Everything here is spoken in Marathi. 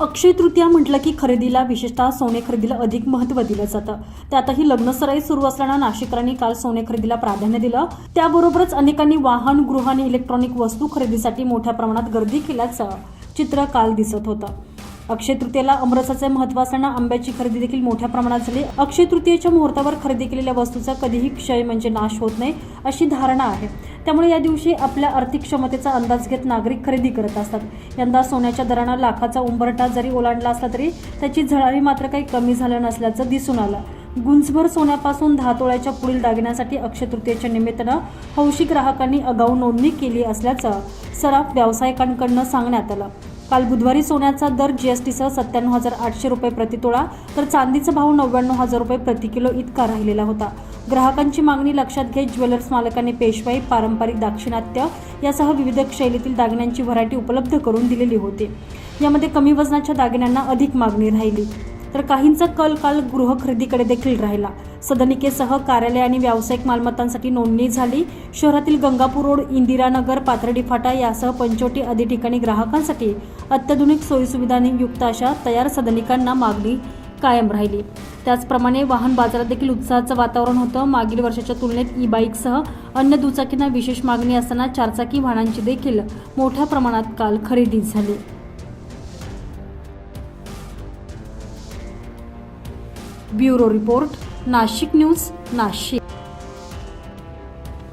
अक्षय तृतीया म्हटलं की खरेदीला विशेषतः सोने खरेदीला अधिक महत्त्व दिलं जातं. त्यातही लग्नसराई सुरू असल्यानं नाशिकरांनी काल सोने खरेदीला प्राधान्य दिलं. त्याबरोबरच अनेकांनी वाहन गृह आणि इलेक्ट्रॉनिक वस्तू खरेदीसाठी मोठ्या प्रमाणात गर्दी केल्याचं चित्र काल दिसत होतं. अक्षय तृतीयेला अमरसाचे महत्त्व असताना आंब्याची खरेदी देखील मोठ्या प्रमाणात झाली. अक्षय तृतीयेच्या मुहूर्तावर खरेदी केलेल्या वस्तूचा कधीही क्षय म्हणजे नाश होत नाही अशी धारणा आहे. त्यामुळे या दिवशी आपल्या आर्थिक क्षमतेचा अंदाज घेत नागरिक खरेदी करत असतात. यंदा सोन्याच्या दरानं लाखाचा उंबरठा जरी ओलांडला असला तरी त्याची झळाळी मात्र काही कमी झालं नसल्याचं दिसून आलं. गुंजभर सोन्यापासून दहा तोळ्याच्या पुढील दागिन्यासाठी अक्षय तृतीयेच्या निमित्तानं हौशी ग्राहकांनी अगाऊ नोंदणी केली असल्याचं सराफ व्यावसायिकांकडनं सांगण्यात आलं. काल बुधवारी सोन्याचा दर जीएसटीसह सत्त्याण्णव हजार आठशे रुपये प्रतितोळा तर चांदीचा भाव नव्याण्णव हजार रुपये प्रति किलो इतका राहिलेला होता. ग्राहकांची मागणी लक्षात घेत ज्वेलर्स मालकांनी पेशवाई पारंपरिक दाक्षिणात्य यासह विविध शैलीतील दागिन्यांची व्हरायटी उपलब्ध करून दिलेली होती. यामध्ये कमी वजनाच्या दागिन्यांना अधिक मागणी राहिली. तर काहींचा कल काल गृह खरेदीकडे देखील राहिला. सदनिकेसह कार्यालय आणि व्यावसायिक मालमत्तांसाठी नोंदणी झाली. शहरातील गंगापूर रोड इंदिरानगर पाथर्डी फाटा यासह पंचवटी आदी ठिकाणी ग्राहकांसाठी अत्याधुनिक सोयीसुविधांनी युक्त अशा तयार सदनिकांना मागणी कायम राहिली. त्याचप्रमाणे वाहन बाजारात देखील उत्साहाचं वातावरण होतं. मागील वर्षाच्या तुलनेत ई बाईकसह अन्य दुचाकींना विशेष मागणी असताना चारचाकी वाहनांची देखील मोठ्या प्रमाणात काल खरेदी झाली. Bureau report Nashik news Nashik.